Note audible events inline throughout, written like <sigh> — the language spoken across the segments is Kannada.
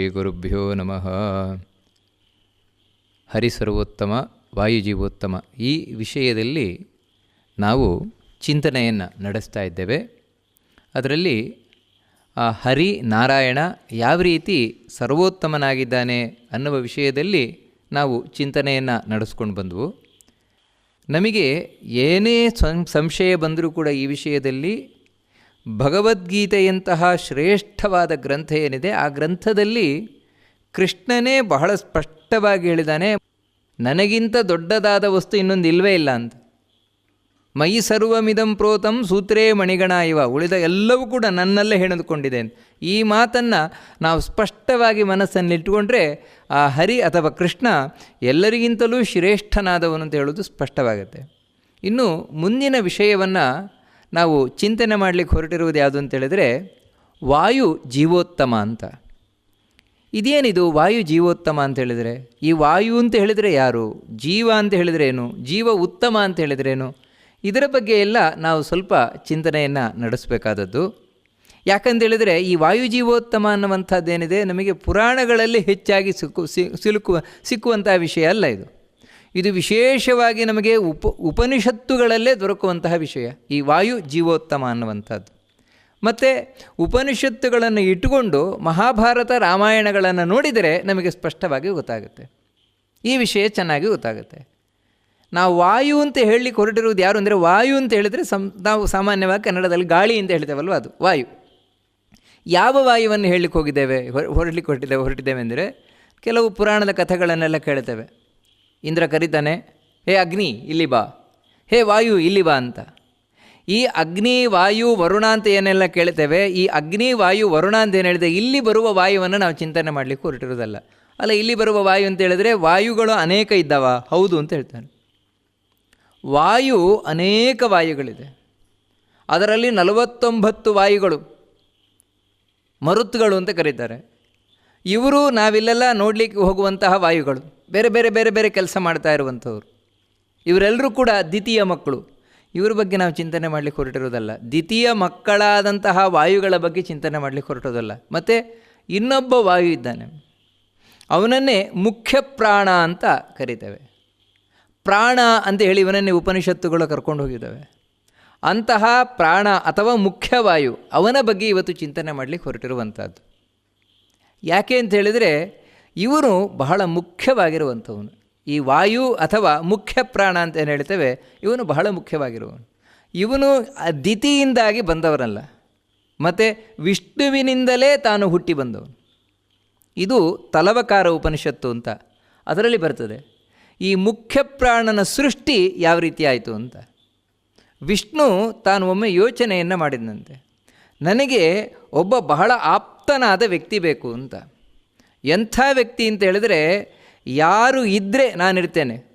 ಶ್ರೀ ಗುರುಭ್ಯೋ ನಮಃ. ಹರಿಸರ್ವೋತ್ತಮ, ವಾಯುಜೀವೋತ್ತಮ ಈ ವಿಷಯದಲ್ಲಿ ನಾವು ಚಿಂತನೆಯನ್ನು ನಡೆಸ್ತಾ ಇದ್ದೇವೆ. ಅದರಲ್ಲಿ ಹರಿ ನಾರಾಯಣ ಯಾವ ರೀತಿ ಸರ್ವೋತ್ತಮನಾಗಿದ್ದಾನೆ ಅನ್ನುವ ವಿಷಯದಲ್ಲಿ ನಾವು ಚಿಂತನೆಯನ್ನು ನಡೆಸ್ಕೊಂಡು ಬಂದವು. ನಮಗೆ ಏನೇ ಸಂಶಯ ಬಂದರೂ ಕೂಡ ಈ ವಿಷಯದಲ್ಲಿ ಭಗವದ್ಗೀತೆಯಂತಹ ಶ್ರೇಷ್ಠವಾದ ಗ್ರಂಥ ಏನಿದೆ, ಆ ಗ್ರಂಥದಲ್ಲಿ ಕೃಷ್ಣನೇ ಬಹಳ ಸ್ಪಷ್ಟವಾಗಿ ಹೇಳಿದಾನೆ, ನನಗಿಂತ ದೊಡ್ಡದಾದ ವಸ್ತು ಇನ್ನೊಂದು ಇಲ್ಲವೇ ಇಲ್ಲ ಅಂತ. ಮೈ ಸರ್ವಮಿದಂ ಪ್ರೋತಂ ಸೂತ್ರೇ ಮಣಿಗಣ ಇವ ಉಳಿದ ಎಲ್ಲವೂ ಕೂಡ ನನ್ನಲ್ಲೇ ಹೆಣೆದುಕೊಂಡಿದೆ ಅಂತ. ಈ ಮಾತನ್ನು ನಾವು ಸ್ಪಷ್ಟವಾಗಿ ಮನಸ್ಸನ್ನಿಟ್ಟುಕೊಂಡ್ರೆ ಆ ಹರಿ ಅಥವಾ ಕೃಷ್ಣ ಎಲ್ಲರಿಗಿಂತಲೂ ಶ್ರೇಷ್ಠನಾದವನು ಅಂತ ಹೇಳೋದು ಸ್ಪಷ್ಟವಾಗುತ್ತೆ. ಇನ್ನು ಮುಂದಿನ ವಿಷಯವನ್ನು ನಾವು ಚಿಂತನೆ ಮಾಡಲಿಕ್ಕೆ ಹೊರಟಿರುವುದು ಯಾವುದು ಅಂತ ಹೇಳಿದರೆ, ವಾಯು ಜೀವೋತ್ತಮ ಅಂತ. ಇದೇನಿದು ವಾಯು ಜೀವೋತ್ತಮ ಅಂತ ಹೇಳಿದರೆ? ಈ ವಾಯು ಅಂತ ಹೇಳಿದರೆ ಯಾರು? ಜೀವ ಅಂತ ಹೇಳಿದರೆ ಏನು ಜೀವ ಉತ್ತಮ ಅಂತ ಹೇಳಿದ್ರೇನು? ಇದರ ಬಗ್ಗೆ ಎಲ್ಲ ನಾವು ಸ್ವಲ್ಪ ಚಿಂತನೆಯನ್ನು ನಡೆಸಬೇಕಾದದ್ದು. ಯಾಕಂತೇಳಿದರೆ ಈ ವಾಯು ಜೀವೋತ್ತಮ ಅನ್ನುವಂಥದ್ದೇನಿದೆ? ನಮಗೆ ಪುರಾಣಗಳಲ್ಲಿ ಹೆಚ್ಚಾಗಿ ಸಿಕ್ಕು ಸಿಲುಕುವ ಸಿಕ್ಕುವಂಥ ವಿಷಯ ಅಲ್ಲ ಇದು. ಇದು ವಿಶೇಷವಾಗಿ ನಮಗೆ ಉಪ, ಉಪನಿಷತ್ತುಗಳಲ್ಲೇ ದೊರಕುವಂತಹ ವಿಷಯ. ಈ ವಾಯು ಜೀವೋತ್ತಮ ಅನ್ನುವಂಥದ್ದು. ಮತ್ತು ಉಪನಿಷತ್ತುಗಳನ್ನು ಇಟ್ಟುಕೊಂಡು ಮಹಾಭಾರತ ರಾಮಾಯಣಗಳನ್ನು ನೋಡಿದರೆ ನಮಗೆ ಸ್ಪಷ್ಟವಾಗಿ ಗೊತ್ತಾಗುತ್ತೆ. ಈ ವಿಷಯ ಚೆನ್ನಾಗಿ ಗೊತ್ತಾಗುತ್ತೆ. ನಾವು ವಾಯು ಅಂತ ಹೇಳಿ ಹೊರಟಿರುವುದು ಯಾರು ಅಂದರೆ ವಾಯು ಅಂತ ಹೇಳಿದರೆ ಸಂ, ನಾವು ಸಾಮಾನ್ಯವಾಗಿ ಕನ್ನಡದಲ್ಲಿ ಗಾಳಿ ಅಂತ ಹೇಳ್ತೇವಲ್ವ ಅದು, ವಾಯು. ಯಾವ ವಾಯುವನ್ನು ಹೇಳಲಿಕ್ಕೆ ಹೋಗಿದ್ದೇವೆ? ಹೊರಡ್ಲಿಕ್ಕೆ ಹೊರಟಿದ್ದೇವೆ ಹೊರಟಿದ್ದೇವೆ ಅಂದರೆ ಕೆಲವು ಪುರಾಣದ ಕಥೆಗಳನ್ನೆಲ್ಲ ಕೇಳ್ತೇವೆ. ಇಂದ್ರ ಕರೀತಾನೆ, ಹೇ ಅಗ್ನಿ, ಇಲ್ಲಿ ಬಾ. ಹೇ ವಾಯು, ಇಲ್ಲಿ ಬಾ ಅಂತ. ಈ ಅಗ್ನಿ, ವಾಯು, ವರುಣ ಅಂತ ಏನೆಲ್ಲ ಕೇಳ್ತೇವೆ, ಈ ಅಗ್ನಿ, ವಾಯು, ವರುಣ ಅಂತ ಏನು ಹೇಳಿದೆ, ಇಲ್ಲಿ ಬರುವ ವಾಯುವನ್ನು ನಾವು ಚಿಂತನೆ ಮಾಡಲಿಕ್ಕೆ ಹೊರಟಿರೋದಲ್ಲ. ಅಲ್ಲ, ಇಲ್ಲಿ ಬರುವ ವಾಯು ಅಂತ ಹೇಳಿದ್ರೆ ವಾಯುಗಳು ಅನೇಕ ಇದ್ದಾವ, ಹೌದು ಅಂತ ಹೇಳ್ತಾನೆ. ವಾಯು ಅನೇಕ ವಾಯುಗಳಿದೆ. ಅದರಲ್ಲಿ ನಲವತ್ತೊಂಬತ್ತು ವಾಯುಗಳು, ಮರುತ್ಗಳು ಅಂತ ಕರೀತಾರೆ. ಇವರು ನಾವಿಲ್ಲೆಲ್ಲ ನೋಡಲಿಕ್ಕೆ ಹೋಗುವಂತಹ ವಾಯುಗಳು. ಬೇರೆ ಬೇರೆ ಬೇರೆ ಬೇರೆ ಕೆಲಸ ಮಾಡ್ತಾ ಇರುವಂಥವ್ರು. ಇವರೆಲ್ಲರೂ ಕೂಡ ದ್ವಿತೀಯ ಮಕ್ಕಳು. ಇವ್ರ ಬಗ್ಗೆ ನಾವು ಚಿಂತನೆ ಮಾಡಲಿಕ್ಕೆ ಹೊರಟಿರೋದಲ್ಲ. ದ್ವಿತೀಯ ಮಕ್ಕಳಾದಂತಹ ವಾಯುಗಳ ಬಗ್ಗೆ ಚಿಂತನೆ ಮಾಡಲಿಕ್ಕೆ ಹೊರಟೋದಲ್ಲ ಮತ್ತು ಇನ್ನೊಬ್ಬ ವಾಯು ಇದ್ದಾನೆ. ಅವನನ್ನೇ ಮುಖ್ಯ ಪ್ರಾಣ ಅಂತ ಕರಿತೇವೆ. ಪ್ರಾಣ ಅಂತ ಹೇಳಿ ಇವನನ್ನೇ ಉಪನಿಷತ್ತುಗಳು ಕರ್ಕೊಂಡು ಹೋಗಿದ್ದಾವೆ. ಅಂತಹ ಪ್ರಾಣ ಅಥವಾ ಮುಖ್ಯವಾಯು ಅವನ ಬಗ್ಗೆ ಇವತ್ತು ಚಿಂತನೆ ಮಾಡಲಿಕ್ಕೆ ಹೊರಟಿರುವಂಥದ್ದು. ಯಾಕೆ ಅಂತ ಹೇಳಿದರೆ ಇವನು ಬಹಳ ಮುಖ್ಯವಾಗಿರುವಂಥವನು. ಈ ವಾಯು ಅಥವಾ ಮುಖ್ಯ ಪ್ರಾಣ ಅಂತ ಏನು ಹೇಳ್ತೇವೆ, ಇವನು ಬಹಳ ಮುಖ್ಯವಾಗಿರುವನು. ಇವನು ದಿತಿಯಿಂದಾಗಿ ಬಂದವರಲ್ಲ ಮತ್ತು ವಿಷ್ಣುವಿನಿಂದಲೇ ತಾನು ಹುಟ್ಟಿ ಬಂದವನು. ಇದು ತಲವಕಾರ ಉಪನಿಷತ್ತು ಅಂತ ಅದರಲ್ಲಿ ಬರ್ತದೆ. ಈ ಮುಖ್ಯ ಪ್ರಾಣನ ಸೃಷ್ಟಿ ಯಾವ ರೀತಿ ಆಯಿತು ಅಂತ. ವಿಷ್ಣು ತಾನು ಒಮ್ಮೆ ಯೋಚನೆಯನ್ನು ಮಾಡಿದಂತೆ ನನಗೆ ಒಬ್ಬ ಬಹಳ ಆಪ್ತನಾದ ವ್ಯಕ್ತಿ ಬೇಕು ಅಂತ. ಎಂಥ ವ್ಯಕ್ತಿ ಅಂತ ಹೇಳಿದರೆ, ಯಾರು ಇದ್ದರೆ ನಾನಿರ್ತೇನೆ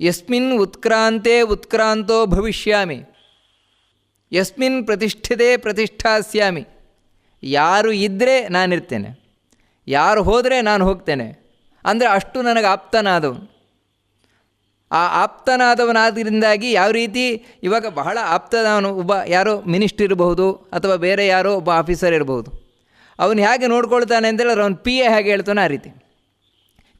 ಯಸ್ಮಿನ್ ಉತ್ಕ್ರಾಂತೆ ಉತ್ಕ್ರಾಂತೋ ಭವಿಷ್ಯಾಮಿ. ಯಸ್ಮಿನ್ ಪ್ರತಿಷ್ಠಿತೆ ಪ್ರತಿಷ್ಠಾಸ್ಯಾಮಿ. ಯಾರು ಇದ್ದರೆ ನಾನಿರ್ತೇನೆ ಯಾರು ಹೋದರೆ ನಾನು ಹೋಗ್ತೇನೆ. ಅಂದರೆ ಅಷ್ಟು ನನಗೆ ಆಪ್ತನಾದವನು. ಆ ಆಪ್ತನಾದವನಾದ್ರಿಂದಾಗಿ ಯಾವ ರೀತಿ, ಇವಾಗ ಬಹಳ ಆಪ್ತದವನು ಒಬ್ಬ ಯಾರೋ ಮಿನಿಸ್ಟರ್ ಇರಬಹುದು ಅಥವಾ ಬೇರೆ ಯಾರೋ ಒಬ್ಬ ಆಫೀಸರ್ ಇರಬಹುದು. ಅವನು ಹೇಗೆ ನೋಡ್ಕೊಳ್ತಾನೆ ಅಂತೇಳಿದ್ರೆ ಅವ್ನು ಪಿ ಎ ಹೇಗೆ ಹೇಳ್ತಾನೆ ಆ ರೀತಿ.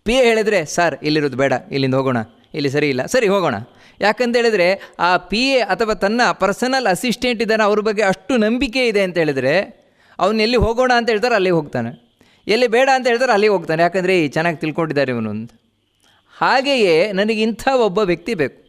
ಪಿ ಎ ಹೇಳಿದರೆ ಸರ್ ಇಲ್ಲಿರೋದು ಬೇಡ, ಇಲ್ಲಿಂದ ಹೋಗೋಣ, ಇಲ್ಲಿ ಸರಿ ಇಲ್ಲ, ಸರಿ ಹೋಗೋಣ. ಯಾಕಂತೇಳಿದರೆ ಆ ಪಿ ಎ ಅಥವಾ ತನ್ನ ಪರ್ಸನಲ್ ಅಸಿಸ್ಟೆಂಟ್ ಇದ್ದಾನೆ, ಅವ್ರ ಬಗ್ಗೆ ಅಷ್ಟು ನಂಬಿಕೆ ಇದೆ ಅಂತ ಹೇಳಿದರೆ, ಅವನು ಎಲ್ಲಿ ಹೋಗೋಣ ಅಂತ ಹೇಳ್ತಾರೆ, ಅಲ್ಲಿಗೆ ಹೋಗ್ತಾನೆ. ಎಲ್ಲಿ ಬೇಡ ಅಂತ ಹೇಳ್ತಾರೆ, ಅಲ್ಲಿಗೆ ಹೋಗ್ತಾನೆ. ಯಾಕಂದರೆ, ಈ ಚೆನ್ನಾಗಿ ತಿಳ್ಕೊಂಡಿದ್ದಾರೆ ಇವನು ಅಂತ. ಹಾಗೆಯೇ ನನಗೆ ಇಂಥ ಒಬ್ಬ ವ್ಯಕ್ತಿ ಬೇಕು.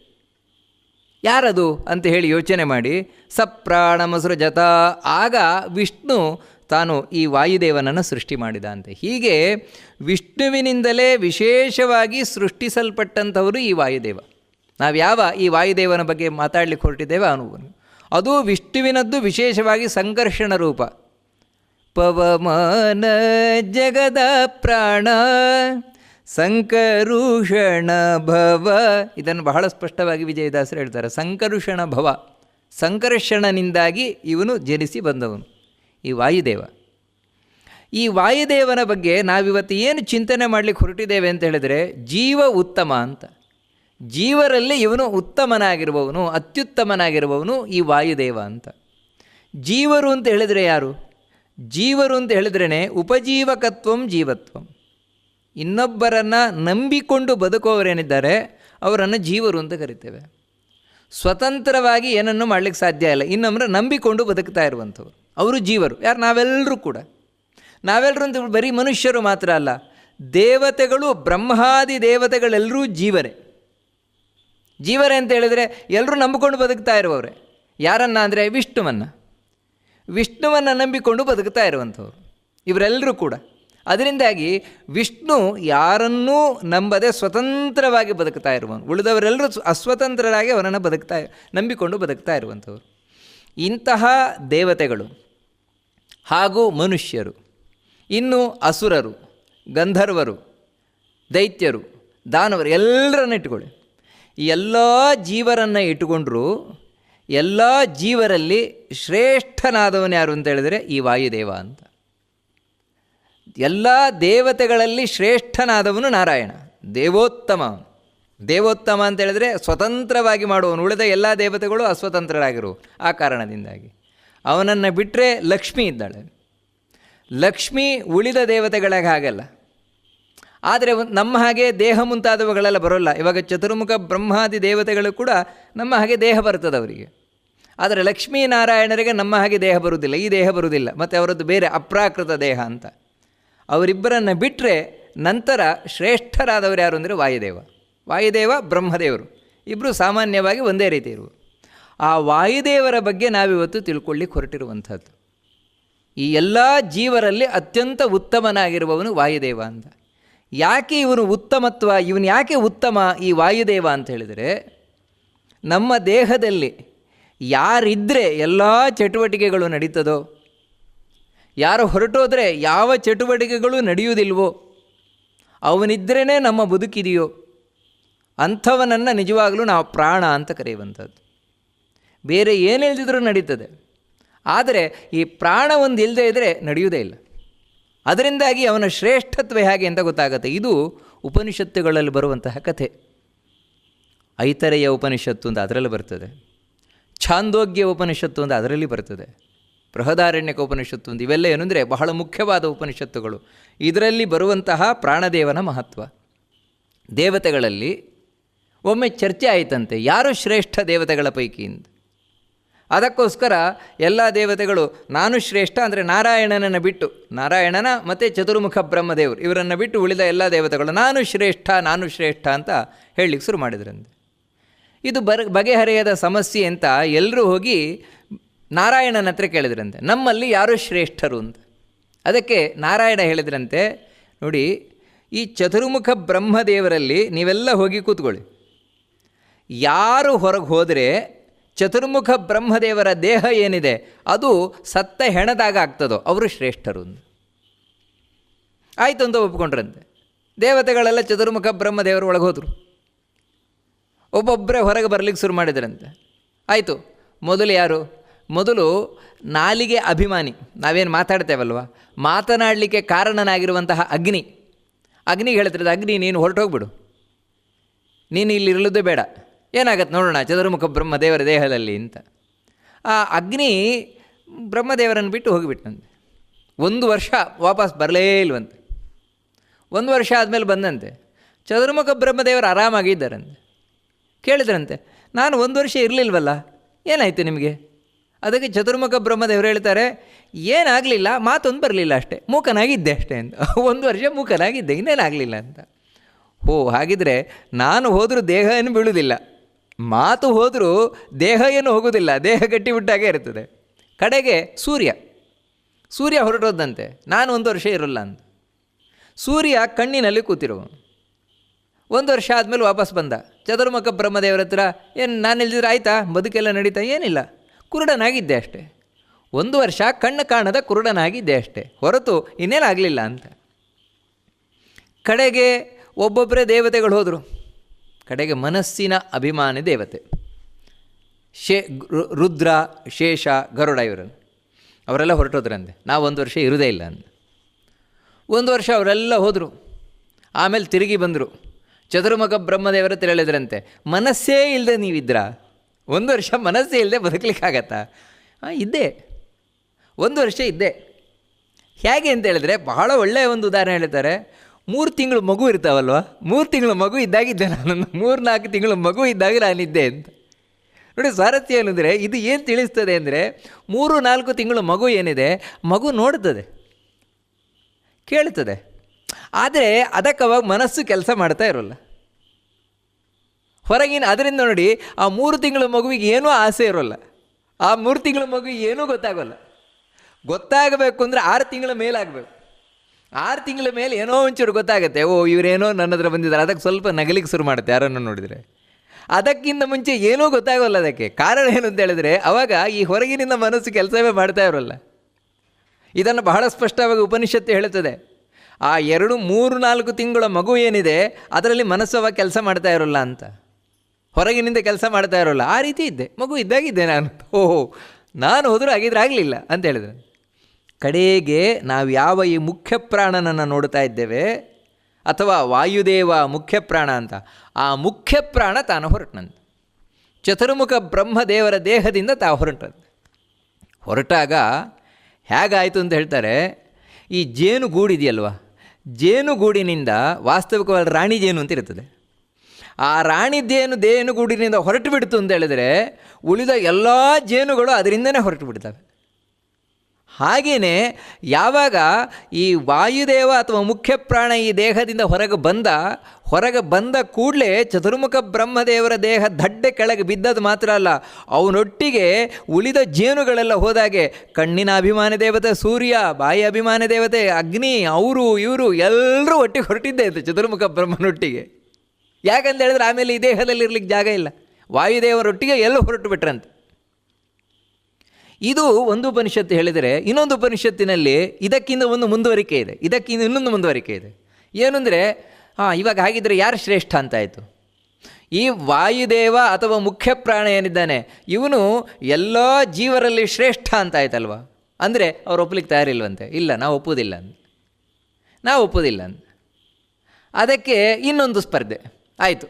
ಯಾರದು ಅಂತ ಹೇಳಿ ಯೋಚನೆ ಮಾಡಿ ಸಪ್ರಾಣಮಸೃಜತ ಆಗ ವಿಷ್ಣು ತಾನು ಈ ವಾಯುದೇವನನ್ನು ಸೃಷ್ಟಿ ಮಾಡಿದ ಅಂತೆ ಹೀಗೆ ವಿಷ್ಣುವಿನಿಂದಲೇ ವಿಶೇಷವಾಗಿ ಸೃಷ್ಟಿಸಲ್ಪಟ್ಟಂಥವರು ಈ ವಾಯುದೇವ. ನಾವು ಯಾವ ಈ ವಾಯುದೇವನ ಬಗ್ಗೆ ಮಾತಾಡಲಿಕ್ಕೆ ಹೊರಟಿದ್ದೇವೆ ಅನುಭವನು ಅದು ವಿಷ್ಣುವಿನದ್ದು ವಿಶೇಷವಾಗಿ ಸಂಕರ್ಷಣ ರೂಪ. ಪವಮಾನ ಜಗದ ಪ್ರಾಣ ಸಂಕರುಷಣ ಭವ. ಇದನ್ನು ಬಹಳ ಸ್ಪಷ್ಟವಾಗಿ ವಿಜಯದಾಸರು ಹೇಳ್ತಾರೆ. ಸಂಕರುಷಣ ಭವ. ಸಂಕರ್ಷಣನಿಂದಾಗಿ ಇವನು ಜನಿಸಿ ಬಂದವನು. ಈ ವಾಯುದೇವ. ಈ ವಾಯುದೇವನ ಬಗ್ಗೆ ನಾವಿವತ್ತು ಏನು ಚಿಂತನೆ ಮಾಡಲಿಕ್ಕೆ ಹೊರಟಿದ್ದೇವೆ ಅಂತ ಹೇಳಿದರೆ ಜೀವ ಉತ್ತಮ ಅಂತ. ಜೀವರಲ್ಲಿ ಇವನು ಉತ್ತಮನಾಗಿರುವವನು, ಅತ್ಯುತ್ತಮನಾಗಿರುವವನು ಈ ವಾಯುದೇವ ಅಂತ. ಜೀವರು ಅಂತ ಹೇಳಿದರೆ ಯಾರು? ಜೀವರು ಅಂತ ಹೇಳಿದ್ರೇ ಉಪಜೀವಕತ್ವಂ ಜೀವತ್ವಂ. ಇನ್ನೊಬ್ಬರನ್ನು ನಂಬಿಕೊಂಡು ಬದುಕುವವರೇನಿದ್ದಾರೆ? ಅವರನ್ನು ಜೀವರು ಅಂತ ಕರಿತೇವೆ. ಸ್ವತಂತ್ರವಾಗಿ ಏನನ್ನು ಮಾಡಲಿಕ್ಕೆ ಸಾಧ್ಯ ಇಲ್ಲ. ಇನ್ನೊಬ್ಬರ ನಂಬಿಕೊಂಡು ಬದುಕ್ತಾ ಇರುವಂಥವ್ರು. ಅವರು ಜೀವರು, ಯಾರು? ನಾವೆಲ್ಲರೂ ಕೂಡ. ನಾವೆಲ್ಲರೂ ಅಂತ ಬರೀ ಮನುಷ್ಯರು ಮಾತ್ರ ಅಲ್ಲ, ದೇವತೆಗಳು, ಬ್ರಹ್ಮಾದಿ ದೇವತೆಗಳೆಲ್ಲರೂ ಜೀವರೇ. ಜೀವರೇ ಅಂತ ಹೇಳಿದರೆ ಎಲ್ಲರೂ ನಂಬಿಕೊಂಡು ಬದುಕ್ತಾ ಇರುವವರೇ. ಯಾರನ್ನ ಅಂದರೆ ವಿಷ್ಣುವನ್ನು. ವಿಷ್ಣುವನ್ನು ನಂಬಿಕೊಂಡು ಬದುಕ್ತಾ ಇರುವಂಥವ್ರು. ಇವರೆಲ್ಲರೂ ಕೂಡ. ಅದರಿಂದಾಗಿ ವಿಷ್ಣು ಯಾರನ್ನೂ ನಂಬದೆ ಸ್ವತಂತ್ರವಾಗಿ ಬದುಕ್ತಾ ಇರುವನು. ಉಳಿದವರೆಲ್ಲರೂ ಅಸ್ವತಂತ್ರರಾಗಿ ಅವರನ್ನು ಬದುಕ್ತಾ, ನಂಬಿಕೊಂಡು ಬದುಕ್ತಾ ಇರುವಂಥವ್ರು. ಇಂತಹ ದೇವತೆಗಳು ಹಾಗೂ ಮನುಷ್ಯರು. ಇನ್ನು ಅಸುರರು, ಗಂಧರ್ವರು, ದೈತ್ಯರು, ದಾನವರು ಎಲ್ಲರನ್ನ ಇಟ್ಟುಕೊಳ್ಳಿ. ಎಲ್ಲ ಜೀವರನ್ನು ಇಟ್ಟುಕೊಂಡ್ರು, ಎಲ್ಲ ಜೀವರಲ್ಲಿ ಶ್ರೇಷ್ಠನಾದವನು ಯಾರು ಅಂತ ಹೇಳಿದರೆ ಈ ವಾಯುದೇವ ಅಂತ. ಎಲ್ಲ ದೇವತೆಗಳಲ್ಲಿ ಶ್ರೇಷ್ಠನಾದವನು ನಾರಾಯಣ, ದೇವೋತ್ತಮ ದೇವೋತ್ತಮ ಅಂತ ಹೇಳಿದ್ರೆ ಸ್ವತಂತ್ರವಾಗಿ ಮಾಡುವವನು. ಉಳಿದ ಎಲ್ಲ ದೇವತೆಗಳು ಅಸ್ವತಂತ್ರರಾಗಿರು ಆ ಕಾರಣದಿಂದಾಗಿ. ಅವನನ್ನು ಬಿಟ್ಟರೆ ಲಕ್ಷ್ಮಿ ಇದ್ದಾಳೆ. ಲಕ್ಷ್ಮಿ ಉಳಿದ ದೇವತೆಗಳಿಗೆ ಹಾಗಲ್ಲ. ಆದರೆ ನಮ್ಮ ಹಾಗೆ ದೇಹ ಮುಂತಾದವುಗಳೆಲ್ಲ ಬರೋಲ್ಲ. ಇವಾಗ ಚತುರ್ಮುಖ ಬ್ರಹ್ಮಾದಿ ದೇವತೆಗಳು ಕೂಡ ನಮ್ಮ ಹಾಗೆ ದೇಹ ಬರ್ತದೆ ಅವರಿಗೆ. ಆದರೆ ಲಕ್ಷ್ಮೀನಾರಾಯಣರಿಗೆ ನಮ್ಮ ಹಾಗೆ ದೇಹ ಬರುವುದಿಲ್ಲ. ಈ ದೇಹ ಬರುವುದಿಲ್ಲ. ಮತ್ತು ಅವರದ್ದು ಬೇರೆ ಅಪ್ರಾಕೃತ ದೇಹ ಅಂತ. ಅವರಿಬ್ಬರನ್ನು ಬಿಟ್ಟರೆ ನಂತರ ಶ್ರೇಷ್ಠರಾದವರು ಯಾರು ಅಂದರೆ ವಾಯುದೇವ. ವಾಯುದೇವ ಬ್ರಹ್ಮದೇವರು. ಇಬ್ಬರು ಸಾಮಾನ್ಯವಾಗಿ ಒಂದೇ ರೀತಿ ಇರುವ ಆ ವಾಯುದೇವರ ಬಗ್ಗೆ ನಾವಿವತ್ತು ತಿಳ್ಕೊಳ್ಳಿಕ್ಕೆ ಹೊರಟಿರುವಂಥದ್ದು. ಈ ಎಲ್ಲ ಜೀವರಲ್ಲಿ ಅತ್ಯಂತ ಉತ್ತಮನಾಗಿರುವವನು ವಾಯುದೇವ ಅಂತ. ಯಾಕೆ ಇವನು ಉತ್ತಮತ್ವ, ಇವನು ಯಾಕೆ ಉತ್ತಮ ಈ ವಾಯುದೇವ ಅಂತ ಹೇಳಿದರೆ, ನಮ್ಮ ದೇಹದಲ್ಲಿ ಯಾರಿದ್ದರೆ ಎಲ್ಲ ಚಟುವಟಿಕೆಗಳು ನಡೀತದೋ, ಯಾರು ಹೊರಟೋದ್ರೆ ಯಾವ ಚಟುವಟಿಕೆಗಳು ನಡೆಯುವುದಿಲ್ವೋ ಅವನಿದ್ರೇ ನಮ್ಮ ಬದುಕಿದೆಯೋ, ಅಂಥವನನ್ನು ನಿಜವಾಗಲೂ ನಾವು ಪ್ರಾಣ ಅಂತ ಕರೆಯುವಂಥದ್ದು. ಬೇರೆ ಏನು ಇಲ್ದಿದ್ರೂ ನಡೀತದೆ. ಆದರೆ ಈ ಪ್ರಾಣ ಒಂದು ಇಲ್ಲದೆ ಇದ್ದರೆ ನಡೆಯುವುದೇ ಇಲ್ಲ. ಅದರಿಂದಾಗಿ ಅವನ ಶ್ರೇಷ್ಠತ್ವ ಹೇಗೆ ಅಂತ ಗೊತ್ತಾಗುತ್ತೆ. ಇದು ಉಪನಿಷತ್ತುಗಳಲ್ಲಿ ಬರುವಂತಹ ಕಥೆ. ಐತರೆಯ ಉಪನಿಷತ್ತು ಅಂತ ಅದರಲ್ಲಿ ಬರ್ತದೆ. ಛಾಂದೋಗ್ಯ ಉಪನಿಷತ್ತು ಅಂತ ಅದರಲ್ಲಿ ಬರ್ತದೆ. ಬೃಹದಾರಣ್ಯಕ ಉಪನಿಷತ್ತು ಅಂತ ಇವೆಲ್ಲ ಏನಂದರೆ ಬಹಳ ಮುಖ್ಯವಾದ ಉಪನಿಷತ್ತುಗಳು. ಇದರಲ್ಲಿ ಬರುವಂತಹ ಪ್ರಾಣದೇವನ ಮಹತ್ವ. ದೇವತೆಗಳಲ್ಲಿ ಒಮ್ಮೆ ಚರ್ಚೆ ಆಯಿತಂತೆ, ಯಾರು ಶ್ರೇಷ್ಠ ದೇವತೆಗಳ ಪೈಕಿ ಅಂತ. ಅದಕ್ಕೋಸ್ಕರ ಎಲ್ಲ ದೇವತೆಗಳು, ನಾನು ಶ್ರೇಷ್ಠ ಅಂದರೆ ನಾರಾಯಣನನ್ನು ಬಿಟ್ಟು, ನಾರಾಯಣನ ಮತ್ತು ಚತುರ್ಮುಖ ಬ್ರಹ್ಮದೇವರು, ಇವರನ್ನು ಬಿಟ್ಟು ಉಳಿದ ಎಲ್ಲ ದೇವತೆಗಳು, ನಾನು ಶ್ರೇಷ್ಠ ನಾನು ಶ್ರೇಷ್ಠ ಅಂತ ಹೇಳಲಿಕ್ಕೆ ಶುರು ಮಾಡಿದ್ರಂತೆ. ಇದು ಬರ, ಬಗೆಹರೆಯದ ಸಮಸ್ಯೆ ಅಂತ ಎಲ್ಲರೂ ಹೋಗಿ ನಾರಾಯಣನ ಹತ್ರ ಕೇಳಿದ್ರಂತೆ. ನಮ್ಮಲ್ಲಿ ಯಾರು ಶ್ರೇಷ್ಠರು? ಅಂತ. ಅದಕ್ಕೆ ನಾರಾಯಣ ಹೇಳಿದ್ರಂತೆ, ನೋಡಿ, ಈ ಚತುರ್ಮುಖ ಬ್ರಹ್ಮದೇವರಲ್ಲಿ ನೀವೆಲ್ಲ ಹೋಗಿ ಕೂತ್ಕೊಳ್ಳಿ. ಯಾರು ಹೊರಗೆ ಹೋದರೆ ಚತುರ್ಮುಖ ಬ್ರಹ್ಮದೇವರ ದೇಹ ಏನಿದೆ, ಅದು ಸತ್ತ ಹೆಣದಾಗ ಆಗ್ತದೋ, ಅವರು ಶ್ರೇಷ್ಠರು ಆಯಿತು ಅಂತ ಒಪ್ಕೊಂಡ್ರಂತೆ. ದೇವತೆಗಳೆಲ್ಲ ಚತುರ್ಮುಖ ಬ್ರಹ್ಮದೇವರು ಒಳಗೆ ಹೋದರು. ಒಬ್ಬೊಬ್ಬರೇ ಹೊರಗೆ ಬರಲಿಕ್ಕೆ ಶುರು ಮಾಡಿದ್ರಂತೆ. ಆಯಿತು, ಮೊದಲು ಯಾರು? ಮೊದಲು ನಾಲಿಗೆ ಅಭಿಮಾನಿ, ನಾವೇನು ಮಾತಾಡ್ತೇವಲ್ವ? ಮಾತನಾಡಲಿಕ್ಕೆ ಕಾರಣನಾಗಿರುವಂತಹ ಅಗ್ನಿ. ಅಗ್ನಿಗೆ ಹೇಳ್ತಿರೋದು ಅಗ್ನಿ, ನೀನು ಹೊರಟೋಗ್ಬಿಡು. ನೀನು ಇಲ್ಲಿ ಇರಲುದೇ ಬೇಡ. ಏನಾಗತ್ತೆ ನೋಡೋಣ ಚತುರ್ಮುಖ ಬ್ರಹ್ಮದೇವರ ದೇಹದಲ್ಲಿ ಅಂತ. ಆ ಅಗ್ನಿ ಬ್ರಹ್ಮದೇವರನ್ನು ಬಿಟ್ಟು ಹೋಗಿಬಿಟ್ಟಂತೆ ಒಂದು ವರ್ಷ ವಾಪಸ್ ಬರಲೇ ಇಲ್ವಂತೆ. ಒಂದು ವರ್ಷ ಆದಮೇಲೆ ಬಂದಂತೆ. ಚತುರ್ಮುಖ ಬ್ರಹ್ಮದೇವರು ಆರಾಮಾಗಿದ್ದಾರಂತೆ. ಕೇಳಿದ್ರಂತೆ, ನಾನು ಒಂದು ವರ್ಷ ಇರಲಿಲ್ವಲ್ಲ, ಏನಾಯಿತು ನಿಮಗೆ? ಅದಕ್ಕೆ ಚತುರ್ಮುಖ ಬ್ರಹ್ಮದೇವರು ಹೇಳ್ತಾರೆ, ಏನಾಗಲಿಲ್ಲ, ಮಾತೊಂದು ಬರಲಿಲ್ಲ ಅಷ್ಟೇ, ಮೂಕನಾಗಿದ್ದೆ ಅಷ್ಟೇ ಅಂತ. <laughs> ಒಂದು ವರ್ಷ ಮೂಕನಾಗಿದ್ದೆ, ಇನ್ನೇನಾಗಲಿಲ್ಲ ಅಂತ. ಓ, ಹಾಗಿದ್ರೆ ನಾನು ಹೋದರೂ ದೇಹ ಏನು ಬೀಳುವುದಿಲ್ಲ ಮಾತು ಹೋದರೂ ದೇಹ ಏನು ಹೋಗೋದಿಲ್ಲ, ದೇಹ ಗಟ್ಟಿಬಿಟ್ಟಾಗೆ ಇರ್ತದೆ. ಕಡೆಗೆ ಸೂರ್ಯ. ಸೂರ್ಯ ಹೊರಟೋದಂತೆ, ನಾನು ಒಂದು ವರ್ಷ ಇರೋಲ್ಲ ಅಂತ ಸೂರ್ಯ ಕಣ್ಣಿನಲ್ಲಿ ಕೂತಿರುವ. ಒಂದು ವರ್ಷ ಆದಮೇಲೆ ವಾಪಸ್ ಬಂದ. ಚತುರ್ಮುಖ ಬ್ರಹ್ಮದೇವರ ಹತ್ರ, ಏನು ನಾನು ಇಲ್ದಿದ್ರೆ ಆಯಿತಾ? ಬದುಕೆಲ್ಲ ನಡೀತಾ ಏನಿಲ್ಲ. ಕುರುಡನಾಗಿದ್ದೆ ಅಷ್ಟೇ. ಒಂದು ವರ್ಷ ಕಣ್ಣು ಕಾಣದ ಕುರುಡನಾಗಿದ್ದೆ ಅಷ್ಟೇ. ಹೊರತು ಇನ್ನೇನಾಗಲಿಲ್ಲ ಅಂತ. ಕಡೆಗೆ ಒಬ್ಬೊಬ್ಬರೇ ದೇವತೆಗಳು ಹೋದರು. ಕಡೆಗೆ ಮನಸ್ಸಿನ ಅಭಿಮಾನಿ ದೇವತೆ. ಶೇ ರುದ್ರ, ಶೇಷ, ಗರುಡ ಇವರನ್ನು. ಅವರೆಲ್ಲ ಹೊರಟೋದ್ರಂತೆ. ನಾವು ಒಂದು ವರ್ಷ ಇರುವುದೇ ಇಲ್ಲ ಅಂತ ಒಂದು ವರ್ಷ ಅವರೆಲ್ಲ ಹೋದರು. ಆಮೇಲೆ ತಿರುಗಿ ಬಂದರು. ಚತುರ್ಮುಖ ಬ್ರಹ್ಮದೇವರ ತೆರಳಿದ್ರಂತೆ ಮನಸ್ಸೇ ಇಲ್ಲದೆ ನೀವಿದ್ರಾ? ಒಂದು ವರ್ಷ ಮನಸ್ಸೇ ಇಲ್ಲದೆ ಬದುಕಲಿಕ್ಕಾಗತ್ತಾ? ಇದ್ದೆ. ಒಂದು ವರ್ಷ ಇದ್ದೆ. ಹೇಗೆ? ಅಂತ ಹೇಳಿದ್ರೆ, ಬಹಳ ಒಳ್ಳೆಯ ಒಂದು ಉದಾಹರಣೆ ಹೇಳ್ತಾರೆ. ಮೂರು ತಿಂಗಳು ಮಗು ಇರ್ತಾವಲ್ವ? ಮೂರು ತಿಂಗಳು ಮಗು ಇದ್ದಾಗಿದ್ದೆ ನಾನು. ಮೂರು ನಾಲ್ಕು ತಿಂಗಳು ಮಗು ಇದ್ದಾಗ ನಾನಿದ್ದೆ ಅಂತ. ನೋಡಿ ಸಾರಥ್ಯ ಏನಂದರೆ, ಇದು ಏನು ತಿಳಿಸ್ತದೆ ಅಂದರೆ, ಮೂರು ನಾಲ್ಕು ತಿಂಗಳು ಮಗು ಏನಿದೆ, ಮಗು ನೋಡ್ತದೆ. ಕೇಳ್ತದೆ. ಆದರೆ ಅದಕ್ಕೆ ಅವಾಗ ಮನಸ್ಸು ಕೆಲಸ ಮಾಡ್ತಾ ಇರೋಲ್ಲ. ಹೊರಗಿನ ಅದರಿಂದ ನೋಡಿ, ಆ ಮೂರು ತಿಂಗಳ ಮಗುವಿಗೆ ಏನೂ ಆಸೆ ಇರೋಲ್ಲ. ಆ ಮೂರು ತಿಂಗಳ ಮಗುವಿಗೆ ಏನೂ ಗೊತ್ತಾಗೋಲ್ಲ. ಗೊತ್ತಾಗಬೇಕು ಅಂದರೆ ಆರು ತಿಂಗಳ ಮೇಲಾಗಬೇಕು. ಆರು ತಿಂಗಳ ಮೇಲೆ ಏನೋ ಒಂಚೂರು ಗೊತ್ತಾಗುತ್ತೆ. ಓ, ಇವರೇನೋ ನನ್ನ ಹತ್ರ ಬಂದಿದ್ದಾರೆ. ಅದಕ್ಕೆ ಸ್ವಲ್ಪ ನಗಲಿಕ್ಕೆ ಶುರು ಮಾಡುತ್ತೆ. ಯಾರನ್ನು ನೋಡಿದರೆ. ಅದಕ್ಕಿಂತ ಮುಂಚೆ ಏನೂ ಗೊತ್ತಾಗೋಲ್ಲ ಅದಕ್ಕೆ. ಕಾರಣ ಏನು ಅಂತ ಹೇಳಿದ್ರೆ, ಅವಾಗ ಈ ಹೊರಗಿನಿಂದ ಮನಸ್ಸು ಕೆಲಸವೇ ಮಾಡ್ತಾ ಇರೋಲ್ಲ. ಇದನ್ನು ಬಹಳ ಸ್ಪಷ್ಟವಾಗಿ ಉಪನಿಷತ್ತು ಹೇಳುತ್ತದೆ. ಆ ಎರಡು, ಮೂರು, ನಾಲ್ಕು ತಿಂಗಳ ಮಗು ಏನಿದೆ, ಅದರಲ್ಲಿ ಮನಸ್ಸು ಅವಾಗ ಕೆಲಸ ಮಾಡ್ತಾ ಇರೋಲ್ಲ ಅಂತ. ಹೊರಗಿನಿಂದ ಕೆಲಸ ಮಾಡ್ತಾ ಇರೋಲ್ಲ. ಆ ರೀತಿ ಇದ್ದೆ. ಮಗು ಇದ್ದಾಗಿದ್ದೆ ನಾನು. ಓಹೋ, ನಾನು ಹೋದರೂ ಆಗಿದ್ರೆ ಆಗಲಿಲ್ಲ ಅಂತ ಹೇಳಿದ್ರೆ. ಕಡೆಗೆ ನಾವು ಯಾವ ಈ ಮುಖ್ಯ ಪ್ರಾಣನನ್ನು ನೋಡ್ತಾ ಇದ್ದೇವೆ ಅಥವಾ ವಾಯುದೇವ ಮುಖ್ಯ ಪ್ರಾಣ ಅಂತ, ಆ ಮುಖ್ಯ ಪ್ರಾಣ ತಾನು ಹೊರಟನಂತೆ. ಚತುರ್ಮುಖ ಬ್ರಹ್ಮದೇವರ ದೇಹದಿಂದ ತಾ ಹೊರಟಂತೆ ಹೊರಟಾಗ ಹೇಗಾಯಿತು ಅಂತ ಹೇಳ್ತಾರೆ, ಈ ಜೇನು ಗೂಡಿದೆಯಲ್ವ? ಜೇನುಗೂಡಿನಿಂದ ವಾಸ್ತವಿಕವಾಗಿ ರಾಣಿ ಜೇನು ಅಂತ ಇರ್ತದೆ ಆ ರಾಣಿ ಜೇನು ಜೇನುಗೂಡಿನಿಂದ ಹೊರಟು ಬಿಡ್ತು ಅಂತ ಹೇಳಿದರೆ ಉಳಿದ ಎಲ್ಲ ಜೇನುಗಳು ಅದರಿಂದನೇ ಹೊರಟು ಬಿಡ್ತವೆ. ಹಾಗೆಯೇ ಯಾವಾಗ ಈ ವಾಯುದೇವ ಅಥವಾ ಮುಖ್ಯ ಪ್ರಾಣ ಈ ದೇಹದಿಂದ ಹೊರಗೆ ಬಂದ ಹೊರಗೆ ಬಂದ ಕೂಡಲೇ ಚತುರ್ಮುಖ ಬ್ರಹ್ಮದೇವರ ದೇಹ ದಡ್ಡೆ ಕೆಳಗೆ ಬಿದ್ದದ್ದು ಮಾತ್ರ ಅಲ್ಲ, ಅವನೊಟ್ಟಿಗೆ ಉಳಿದ ಜೇನುಗಳೆಲ್ಲ ಹೋದಾಗೆ ಕಣ್ಣಿನ ಅಭಿಮಾನ ದೇವತೆ, ಸೂರ್ಯ, ಬಾಯಿ ಅಭಿಮಾನ ದೇವತೆ, ಅಗ್ನಿ, ಅವರು, ಇವರು ಎಲ್ಲರೂ ಒಟ್ಟಿಗೆ ಹೊರಟಿದ್ದೆ ಇತ್ತು ಚತುರ್ಮುಖ ಬ್ರಹ್ಮನೊಟ್ಟಿಗೆ. ಯಾಕಂತ ಹೇಳಿದ್ರೆ ಆಮೇಲೆ ಈ ದೇಹದಲ್ಲಿ ಇರ್ಲಿಕ್ಕೆ ಜಾಗ ಇಲ್ಲ. ವಾಯುದೇವರೊಟ್ಟಿಗೆ ಎಲ್ಲ ಹೊರಟು ಬಿಟ್ರಂತೆ. ಇದು ಒಂದು ಉಪನಿಷತ್ತು ಹೇಳಿದರೆ ಇನ್ನೊಂದು ಉಪನಿಷತ್ತಿನಲ್ಲಿ ಇದಕ್ಕಿಂತ ಒಂದು ಮುಂದುವರಿಕೆ ಇದೆ. ಇದಕ್ಕಿಂತ ಇನ್ನೊಂದು ಮುಂದುವರಿಕೆ ಇದೆ. ಏನು ಅಂದರೆ ಹಾಂ, ಇವಾಗ ಹಾಗಿದ್ರೆ ಯಾರು ಶ್ರೇಷ್ಠ ಅಂತಾಯಿತು ಈ ವಾಯುದೇವ ಅಥವಾ ಮುಖ್ಯ ಪ್ರಾಣ ಏನಿದ್ದಾನೆ, ಇವನು ಎಲ್ಲ ಜೀವರಲ್ಲಿ ಶ್ರೇಷ್ಠ ಅಂತಾಯ್ತಲ್ವ ಅಂದರೆ ಅವ್ರು ಒಪ್ಪಲಿಕ್ಕೆ ತಯಾರಿಲ್ವಂತೆ. ಇಲ್ಲ, ನಾವು ಒಪ್ಪುವುದಿಲ್ಲ ಅಂತ. ನಾವು ಒಪ್ಪುವುದಿಲ್ಲ ಅಂತ. ಅದಕ್ಕೆ ಇನ್ನೊಂದು ಸ್ಪರ್ಧೆ. ಆಯಿತು.